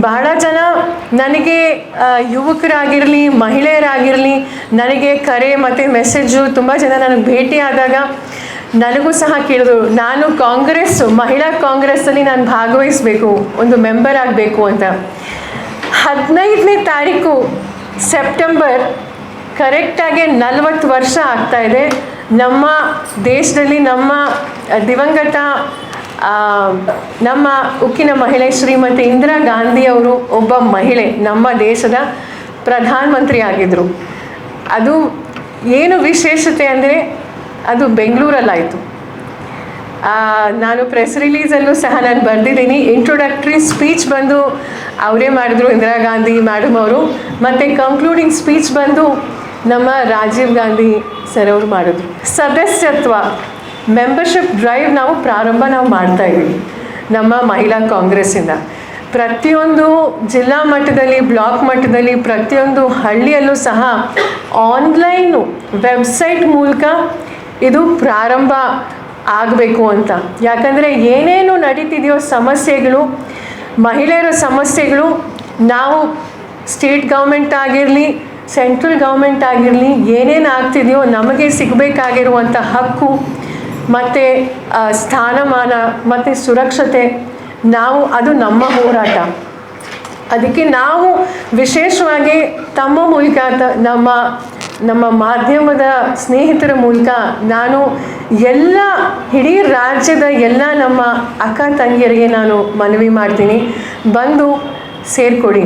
ಬಹಳ ಜನ ನನಗೆ ಯುವಕರಾಗಿರಲಿ, ಮಹಿಳೆಯರಾಗಿರಲಿ, ನನಗೆ ಕರೆ ಮತ್ತು ಮೆಸೇಜು ತುಂಬ ಜನ ನನಗೆ ಭೇಟಿ ಆದಾಗ ನನಗೂ ಸಹ ಕೇಳಿದ್ರು, ನಾನು ಕಾಂಗ್ರೆಸ್, ಮಹಿಳಾ ಕಾಂಗ್ರೆಸ್ಸಲ್ಲಿ ನಾನು ಭಾಗವಹಿಸಬೇಕು, ಒಂದು ಮೆಂಬರ್ ಆಗಬೇಕು ಅಂತ. ಹದಿನೈದನೇ ತಾರೀಕು ಸೆಪ್ಟೆಂಬರ್ ಕರೆಕ್ಟಾಗಿ ನಲವತ್ತು ವರ್ಷ ಆಗ್ತಾ ಇದೆ. ನಮ್ಮ ದೇಶದಲ್ಲಿ ನಮ್ಮ ದಿವಂಗತ ನಮ್ಮ ಉಕ್ಕಿನ ಮಹಿಳೆ ಶ್ರೀಮತಿ ಇಂದಿರಾ ಗಾಂಧಿ ಅವರು ಒಬ್ಬ ಮಹಿಳೆ ನಮ್ಮ ದೇಶದ ಪ್ರಧಾನಮಂತ್ರಿ ಆಗಿದ್ದರು ಅದು ಏನು ವಿಶೇಷತೆ ಅಂದರೆ ಅದು ಬೆಂಗಳೂರಲ್ಲಾಯಿತು. ನಾನು ಪ್ರೆಸ್ ರಿಲೀಸಲ್ಲೂ ಸಹ ನಾನು ಬರೆದಿದ್ದೀನಿ. ಇಂಟ್ರೊಡಕ್ಟ್ರಿ ಸ್ಪೀಚ್ ಬಂದು ಅವರೇ ಮಾಡಿದ್ರು, ಇಂದಿರಾ ಗಾಂಧಿ ಮೇಡಮ್ ಅವರು. ಮತ್ತು ಕಂಕ್ಲೂಡಿಂಗ್ ಸ್ಪೀಚ್ ಬಂದು ನಮ್ಮ ರಾಜೀವ್ ಗಾಂಧಿ ಸರ್ ಅವರು ಮಾಡಿದ್ರು. ಸದಸ್ಯತ್ವ. ಮೆಂಬರ್ಶಿಪ್ ಡ್ರೈವ್ ನಾವು ಪ್ರಾರಂಭ ನಾವು ಮಾಡ್ತಾ ಇದ್ದೀವಿ, ನಮ್ಮ ಮಹಿಳಾ ಕಾಂಗ್ರೆಸ್ಸಿಂದ. ಪ್ರತಿಯೊಂದು ಜಿಲ್ಲಾ ಮಟ್ಟದಲ್ಲಿ, ಬ್ಲಾಕ್ ಮಟ್ಟದಲ್ಲಿ, ಪ್ರತಿಯೊಂದು ಹಳ್ಳಿಯಲ್ಲೂ ಸಹ ಆನ್ಲೈನು ವೆಬ್ಸೈಟ್ ಮೂಲಕ ಇದು ಪ್ರಾರಂಭ ಆಗಬೇಕು ಅಂತ. ಯಾಕಂದರೆ ಏನೇನು ನಡೀತಿದೆಯೋ ಸಮಸ್ಯೆಗಳು, ಮಹಿಳೆಯರ ಸಮಸ್ಯೆಗಳು, ನಾವು ಸ್ಟೇಟ್ ಗೌರ್ಮೆಂಟ್ ಆಗಿರಲಿ ಸೆಂಟ್ರಲ್ ಗೌರ್ಮೆಂಟ್ ಆಗಿರಲಿ, ಏನೇನು ಆಗ್ತಿದೆಯೋ ನಮಗೆ ಸಿಗಬೇಕಾಗಿರುವಂಥ ಹಕ್ಕು ಮತ್ತು ಸ್ಥಾನಮಾನ, ಮತ್ತು ಸುರಕ್ಷತೆ, ನಾವು ಅದು ನಮ್ಮ ಹೋರಾಟ. ಅದಕ್ಕೆ ನಾವು ವಿಶೇಷವಾಗಿ ತಮ್ಮ ಮೂಲಕ ತ- ನಮ್ಮ ನಮ್ಮ ಮಾಧ್ಯಮದ ಸ್ನೇಹಿತರ ಮೂಲಕ ನಾನು ಎಲ್ಲ ಇಡೀ ರಾಜ್ಯದ ಎಲ್ಲ ನಮ್ಮ ಅಕ್ಕ ತಂಗಿಯರಿಗೆ ನಾನು ಮನವಿ ಮಾಡ್ತೀನಿ. ಬಂದು ಸೇರಿಕೊಡಿ.